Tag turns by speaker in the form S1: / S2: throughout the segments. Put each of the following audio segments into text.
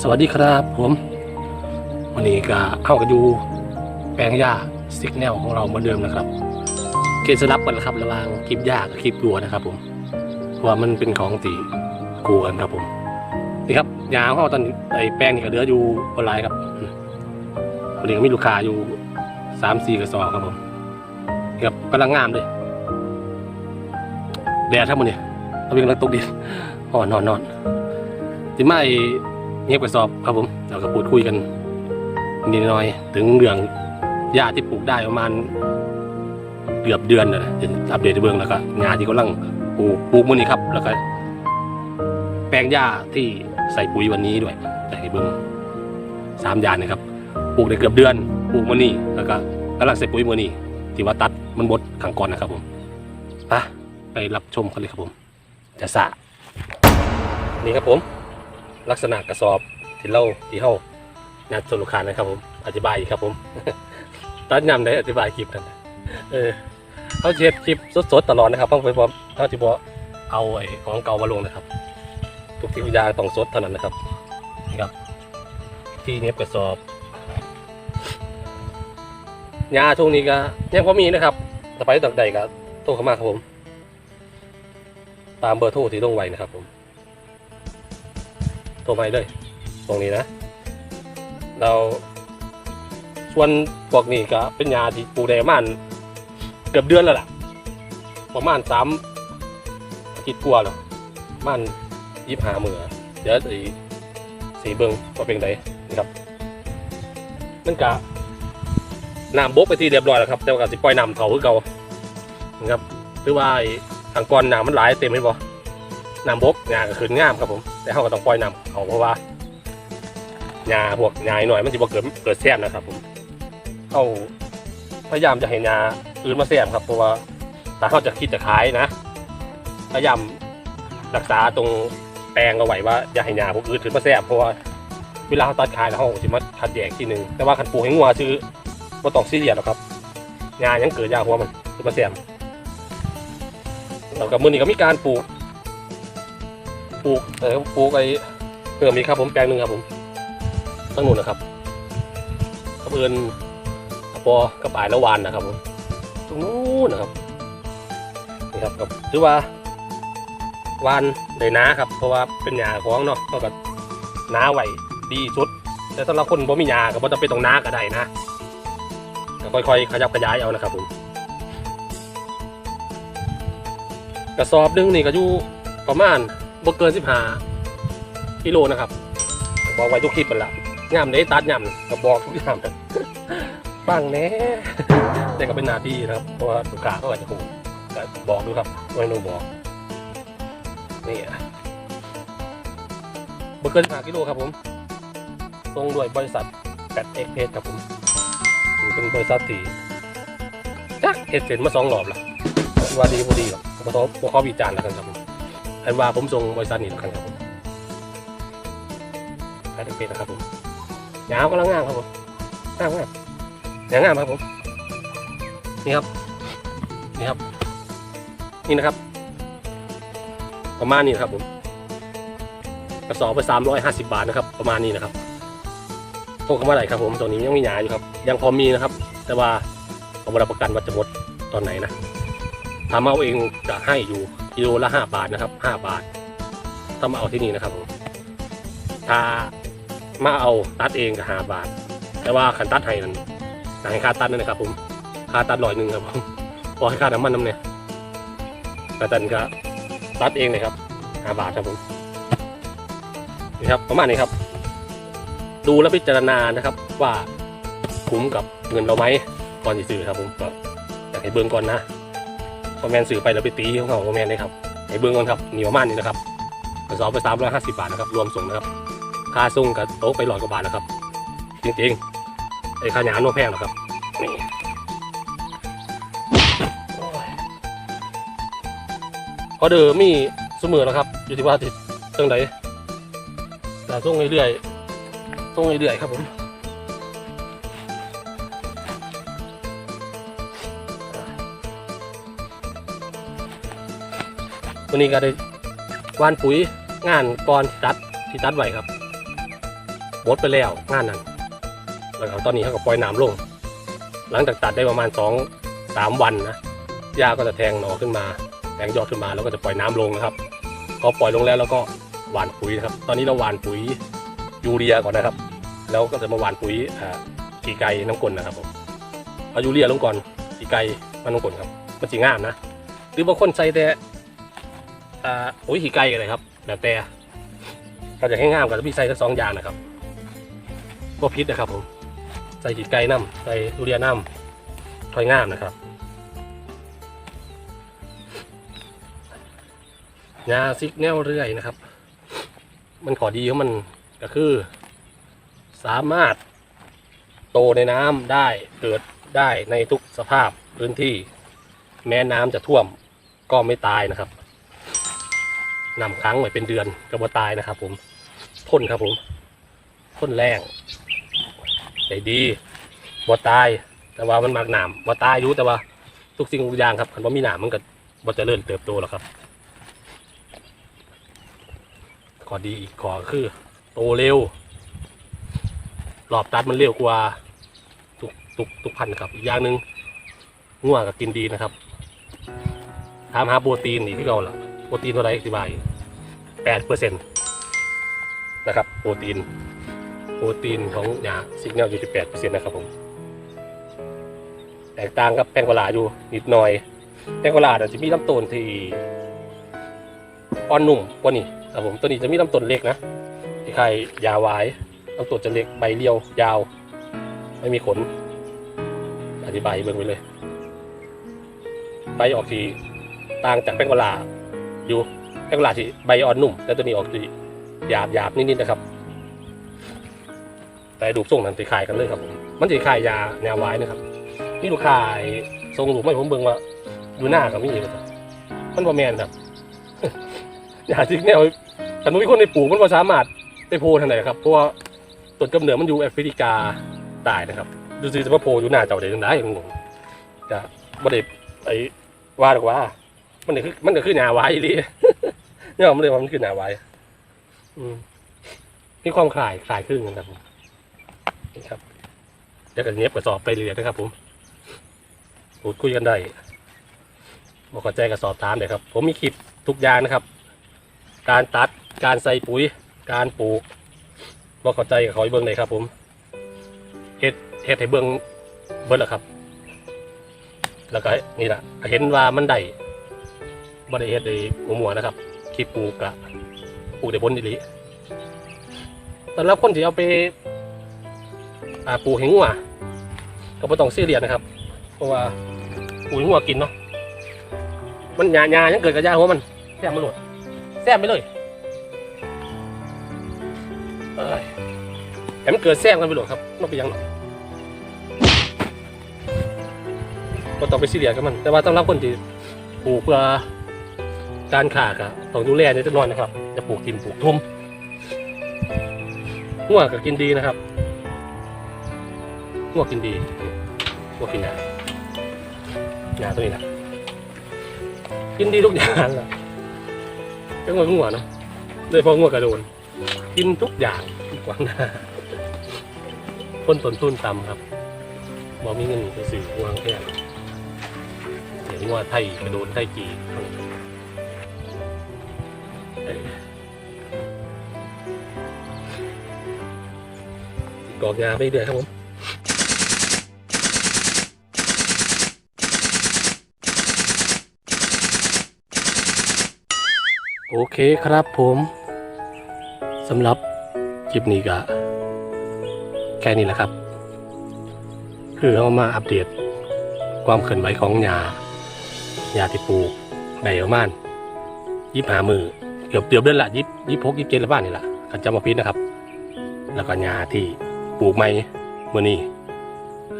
S1: สวัสดีครับผมวันนี้ก็เข้ากันอยู่แปลงหญ้าสิกแนลของเราเหมือนเดิมนะครับ เกณฑ์สลับกันนะครับระหว่างคลิปหญ้ากับคลิปวัวนะครับ ผมว่ามันเป็นของตีกูกันครับผมนี่ครับยาของเราตอนไอ้แป้งนี่ก็เหลืออยู่ออนไลน์ครับวันนี้ก็มีลูกค้าอยู่สามสี่กระสอบครับผมนี่ครับกำลังงามเลยแดดครับมันเนี่ยเราเป็นกำลังตกดินอ่อนนอนนอน ที่ไม่เงียบกระสอบครับผมเราก็พูดคุยกันนิดหน่อย ถึงเรื่องหญ้าที่ปลูกได้ประมาณเกือบเดือนนะจะอัปเดตเบื้องแล้วก็งานที่กำลังปลูกปลูกมื้อนี้ครับแล้วก็แปลงหญ้าที่ใส่ปุ๋ยวันนี้ด้วยแต่เบื้องสามอย่างนะครับปลูกได้เกือบเดือนปลูกมื้อนี้แล้วก็กำลังใส่ปุ๋ยมื้อนี้ที่ว่าตัดมันบดขังก่อนนะครับผมไปไปรับชมกันเลยครับผม จะสะนี่ครับผม ลักษณะกระสอบที่เราที่เฮานัดส่วนลูกค้านะครับผมอธิบายครับผมตัดยำได้อธิบายคลิปนั้นเออเขาเช็ดคลิปสดๆตลอดนะครับเพราะไปพอเขาจะบอกเอาไอ้ของเก่ามาลงนะครับ ทุกสิ่งทุกอย่างต้องสดเท่านั้นนะครับนี่ครับ ที่เนี้ยกระสอบยาช่วงนี้ก็ยังพอมีนะครับแต่ไปต่างใดก็โทรเข้ามาครับผม ตามเบอร์โทรที่ลงไว้นะครับผม โทรมาเลย ตรงนี้นะเราส่วนพวกนี้ก็เป็นยาที่ปลูกได้ประมาณเกือบเดือนแล้วล่ะ ประมาณสามอาทิตย์กว่าแล้วประมันยี่หามือเดี๋ยวสีสีเบิงว่าเป็นไงนะครับมันกะน้ำบกไปที่เรียบร้อยแล้วครับ แต่ว่าก็สิปล่อยน้ำเขาคือเก่านะครับหรือว่าอ้ทางก้อนน้ำมันไหลายเต็มไม่พอน้ำบกงาก็ขึ้นงามครับผม แต่เขาก็ต้องปล่อยน้ำเขาเพราะว่าหญ้าพวกหญ้าหน่อยมันจะบ่เกิดเกิดแซ่บนะครับ ผมเขาพยายามจะให้หญ้าอื่นมาแซมครับเพราะว่าถ้าเขาจะคิดจะขายนะ พยายามรักษาตรงแปลงเอาไว้ว่าอย่าให้ยาพวกอื่นขึ้นมาแซมเพราะว่าเวลาเขาตัดขายแล้วเขาจะมาคัดแยกทีหนึ่งแต่ว่าขันปลูกให้งัวซื้อมาตองซีเรียสหรอกครับยายังเกิดยาหัวมันขึ้นมาแซมแล้วก็มือนี้ก็มีการปลูก ปลูกเออปลูกไอ้เพิ่มอีกครับผมแปลงหนึ่งครับผมตั้งนู่นนะครับกับเอินปอกับปลายละวานนะครับผมตรงนู้นนะครับนี่ครับกับถือว่าวานได้นาครับ เพราะว่าเป็นหญ้าของเนาะก็กับน้าไหวดีสุด แต่สำหรับคนบ่มีหญ้าก็บ่ต้องเป็นตรงน้าก็ได้นะก็ค่อยๆ ขยับขยายเอานะครับผมกระสอบนึงนี่ก็อยู่ประมาณ บ่เกิน15กิโลนะครับบอกไว้ทุกคลิปมันละย่ำได้ตัดย่ำก็บอกทุกอย่างบ้างแน่แต่ก็เป็นหนาที่นะครับเพราะว่าลูกค้าเขาอาจจะคงแต่บอกดูครับไม่นูบอกนี่อะบอร์เกินห้ากิโลครับผมตรงด้วยบริษัทแปดเอ็กเพจครับผมถือเป็นบริษัทที่จักเอเซนมาสองรอบละว่าดีบ่ดีหรอกผมต้อขอวิจารณ์แล้วกันครับผม อันว่าผมส่งบริษัทนี้แล้วกันครับผมแปดเอ็กเพจนะครับผมยาวกำลังงามครับผมงามมากอย่างงามครับผม นี่ครับ นี่ครับ นี่นะครับ ประมาณนี้นะครับผม กระสอบไปสามร้อยห้าสิบาทนะครับ ประมาณนี้นะครับโทรเข้ามาไหนครับผมตอนนี้ยังมีหยาอยู่ครับ ยังพอมีนะครับ แต่ว่าผมรับประกันว่าจะหมดตอนไหนนะทำเอาเองจะให้อยู่ กิโลละห้าบาทนะครับห้าบาทถ้ามาเอาที่นี่นะครับผมถ้ามาเอาตัดเองก็ห้าบาท แต่ว่าขันตัดให้นั้นหนังค่าตัดนั่นนะครับ ผมค่าตัดร้อยหนึ่งครับผมพอให้ค่าน้ำมันน้ำเนี่ยแต่ตันก็ตัดเองเลยครับห้าบาทครับผมนี่ครับประมาณนี้ครับ ดูและพิจารณานะครับว่าคุ้มกับเงินเราไหมก่อนจะซื้อครับผมก็อยากให้เบิ้งก่อนนะ พอแมนซื้อไปแล้วไปตีของเขาพอแมนเลยครับให้เบิ้องก่อนครับเหนียวมันนี่นะครับกระสอบไปสามร้อยห้าสิบบาทนะครับรวมส่งนะครับ ค่าส่งกับโต๊ะไปร้อยกว่าบาทนะครับ จริงๆไอ้ขยานโนแพงหรอครับนี่ออเดอร์มีเสมอแล้วครับ อยู่ที่ว่าติดเครื่องใดแต่ส่งเรื่อยๆส่งเรื่อยๆครับผม วันนี้ก็ได้วานปุ๋ยงานก่อนจัดที่ตัดไว้ครับหมดไปแล้วงานนั้นแล้วก็ตอนนี้เขาก็ปล่อยน้ำลง หลังจากตัดได้ประมาณสองสามวันนะหญ้าก็จะแทงหน่อขึ้นมาแทงยอดขึ้นมาแล้วก็จะปล่อยน้ำลงนะครับพอปล่อยลงแล้วแล้วก็หว่านปุ๋ยนะครับ ตอนนี้เราหว่านปุ๋ยยูเรียก่อนนะครับ แล้วก็จะมาหว่านปุ๋ยอ่ากีไก่น้ำกลนนะครับผมเอายูเรียลงก่อนขี้ไก่มันน้ำกลนครับมันจีงามนะ หรือบางคนใส่แต่ อ่าปุ๋ยขี้ไก่กันเลยครับแล้วแต่ถ้าจะให้งามก็จะมีใส่ทั้งสองอย่างนะครับบ่พิษนะครับผมใส่ขี้ไก่น้ำใส่ยูเรียน้ำถอยงามนะครับยาซิกแนวเรื่อยนะครับ มันขอดีของมันก็คือ สามารถโตในน้ำได้เกิดได้ในทุกสภาพพื้นที่ แม้น้ำจะท่วมก็ไม่ตายนะครับ นำค้างไว้เป็นเดือนก็บ่ตายนะครับ ผมทนครับผมทนแรงใจดีบ่ตาย แต่ว่ามันมากหนามบ่ตายอยู่แต่ว่าทุกสิ่งทุกอย่างครับคันว่ามีหนามมันก็บ่เจริญเติบโตหรอกครับข้อดีอีกข้อคือ โตเร็วรอบตัดมันเร็วกว่าทุกทุกทุกพันธุ์ครับอีกอย่างหนึ่งงัวงก็กินดีนะครับถามหาโปรตีนนี่ที่เราล่ะ โปรตีนเท่าไหรอธิบายแปดเปอร์เซ็นต์นะครับ โปรตีน โปรตีนของยาซิกแนลอยู่ที่แปดเปอร์เซ็นต์นะครับผม แตกต่างกับแป้งกวาลาอยู่นิดหน่อย แป้งกวาลาจะมีลำต้นที่อ่อนนุ่มกว่านี้ครับผมตัวนี้จะมีลำต้นเล็กนะที่ใครยาวายลำต้นจะเล็กใบเรียวยาว ไม่มีขน อธิบายเบิ่งไปเลย ใบออกสีต่างจากแป้งกวาลา อยู่แป้งกวาลาที่ใบอ่อนนุ่ม แต่ตัวนี้ออกสีหยาบหยาบนิดๆนะครับ แต่ดูทรงนั้นจะคายกันเลยครับผมมันจะคายยาแนวไว้นะครับนี่ดูคายทรงรูปไม่ผมเบิ่งว่าดูหน้ากับมี่ครับมันบ่แมนครับยาจริงแนวแต่มันมีคนในปลูกมันก็สามารถไปโพทางไหนครับเพราะว่าต้นกำเนิดมันอยู่แอฟริกาใต้นะครับ ดูสิจะมาโพอยู่หน้าเจ้าเด็กได้ยังงงจะบ่ได้ไอ้ว่าหรอกว่า มันก็คือมันก็คือหนาไว้ดิเนี่ยมันเลยว่ามันคือหนาไว้อืมมีความคลายคลายขึ้นกันครับนี่ครับเดี๋ยวกันเนี้ยบกระสอบไปเรื่อยนะครับ ผมพูดคุยกันได้บอกเข้าใจกับสอบถามเลยครับ ผมมีคลิปทุกอย่างนะครับ การตัดการใส่ปุ๋ย การปลูกบอกเข้าใจกับเขาเบิ้งเลยครับ ผมเฮ็ดเฮ็ดให้เบิ้งเบิ้งแหละครับ แล้วก็นี่แหละเห็นว่ามันได้ บ่ได้เฮ็ดได้มัวนะครับคลิปปลูกอะปลูกได้ผลดีๆสำหรับคนที่เอาไปาปลูกให้งหัวก็บ่ต้องซีเรียสนะครับ เพราะว่าปลูกให้งัวกินเนาะมันหญ้าๆยังเกิดกับหญ้าหัวมันแซ่บมันหลดแซ่บไปเลยเอ้ยแต่มันเกิดแซ่บกันไปหลดครับมันเป็นยังหรอกก็ต้องไปซีเรียสกับมัน แต่ว่าต้องรับคนที่ปลูกเพื่อ การขาดอะต้องดูแลในต้นนอนนะครับ จะปลูกทิมปลูกทุ่มหัวก็กินดีนะครับหัวกินดีหัวกินหนาหนาตัวนี้นะกินดีทุกอย่างแหละจังหวะหัวนะโดยพอหัวกระโดนกินทุกอย่างกวางหน้าคนต้นทุนต่ำครับบอกมีเงินไปซื้อหัวแค่เสียงว่าไทยกระโดนไทยจีเอ้ยก รอกยาไปเรื่อยครับผมโอเคครับผมสำหรับคลิปนี้ก็แค่นี้แหละครับ คือเอามาอัปเดตความเคลื่อนไหวของยายาที่ปลูกได้ประมาณยี่หามือ เกือบเดือบเดือนละยี่ยี่พกยี่เจ็ดละบ้านนี่แหละขันจำมาพิษนะครับ แล้วก็ยาที่ปลูกใหม่เมื่อนี้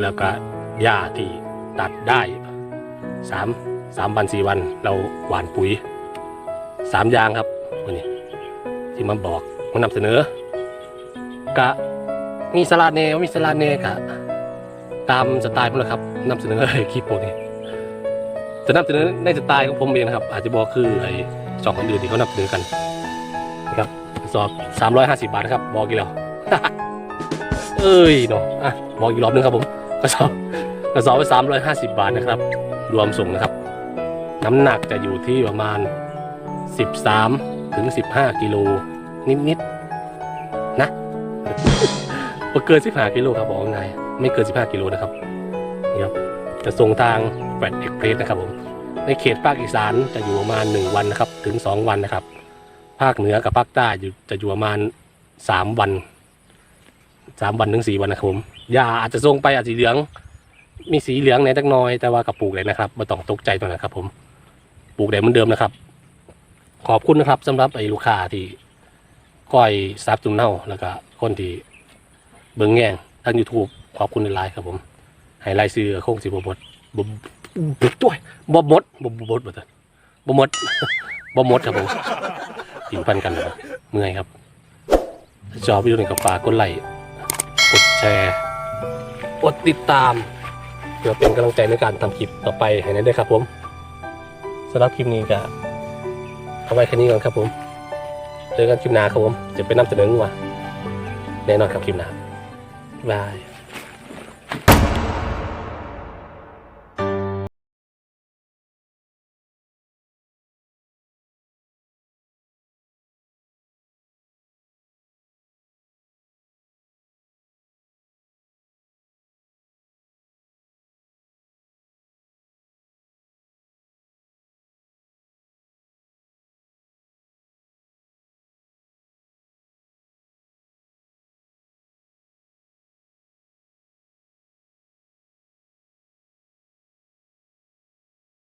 S1: แล้วก็หญ้าที่ตัดได้สามสามวันสี่วัน เราหว่านปุ๋ยสามอย่างครับวันนี้ที่มาบอกมานำเสนอกะมีสลัดเนวมีสลัดเนกะ ตามสไตล์ผมนะครับนำเสนอคลิปพวกนี้จะนำเสนอในสไตล์ของผมเองนะครับ อาจจะบอกคือไอ สองคนอื่นที่เขานำเสนอกันนะครับสอบสามร้อยห้าสิบาทนะครับบอกกี่แล้วเอ้ยเนาะอะบอกอีกรอบนึงครับผมกระสอบกระสอบไปสามร้อยห้าสิบาทนะครับ รวมส่งนะครับ น้ำหนักจะอยู่ที่ประมาณสิบสามถึงสิบห้ากิโลนิดๆนะเกินสิบห้ากิโลครับบอกง่ายไม่เกินสิบห้ากิโลนะครับนี่ครับจะส่งทางแฟลตเอ็กเพรสนะครับผม ในเขตภาคอีสานจะอยู่ประมาณ 1 วันนะครับ ถึง 2 วันนะครับ ภาคเหนือกับภาคใต้อยู่จะอยู่ประมาณ 3 วัน 3 วันถึง 4 วันนะครับผมยาอาจจะส่งไปอาจจะเหลือง มีสีเหลืองในตักน้อย แต่ว่ากับปลูกเลยนะครับไม่ต้องตกใจตัวนะครับ ผมปลูกได้เหมือนเดิมนะครับ ขอบคุณนะครับสำหรับไอ้ลูกค้าที่ก้อยซับจุนเน่าแล้วก็คนที่เบิ้งแง่งทาง YouTube ขอบคุณในไลน์ครับผมให้ไล่ซื้อคงสิบ่หมดบ บ่ด้วยบ่หมดบ่บ่หมดบ่ตันบ่หมดบ่หมดครับผมกินพันกันเลยเมื่อยครับถ้าชอบวิดีโอนี้ก็ฝากกดไลค์กดแชร์กดติดตามเพื่อเป็นกำลังใจในการทำคลิปต่อไปให้นั้นด้วยครับผมสำหรับคลิปนี้ก็เอาไว้แค่นี้ก่อนครับผมเจอกันคลิปหน้าครับผมจะเป็นำเสนอว่าแน่นอนครับคลิปหน้าบาย